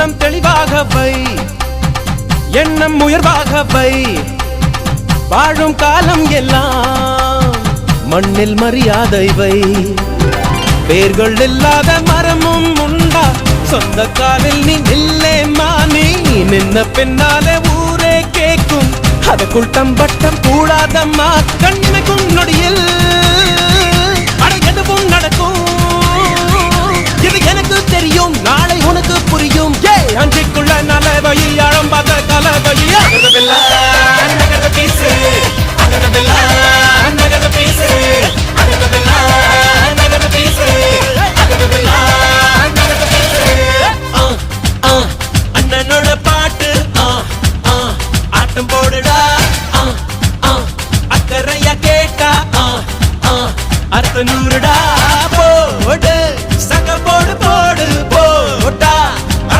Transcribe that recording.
உள்ளம் தெளிவாக வை எண்ணம் உயர்வாக வை வாழும் காலம் எல்லாம் மண்ணில் மரியாதை வை வேர்கள் இல்லாத மரமும் உண்டா? சொந்த காலில் நீ நில்லே மானி நின்ன பின்னாலே ஊரே கேட்கும் அதற்குள் தம்பட்டம் கூடாதம்மா. கண்ணிமைக்கும் அண்ணனோட பாட்டு ஆட்டம் போடுடா அக்கறையா கேட்டா அர்த்த நூறுடா போடு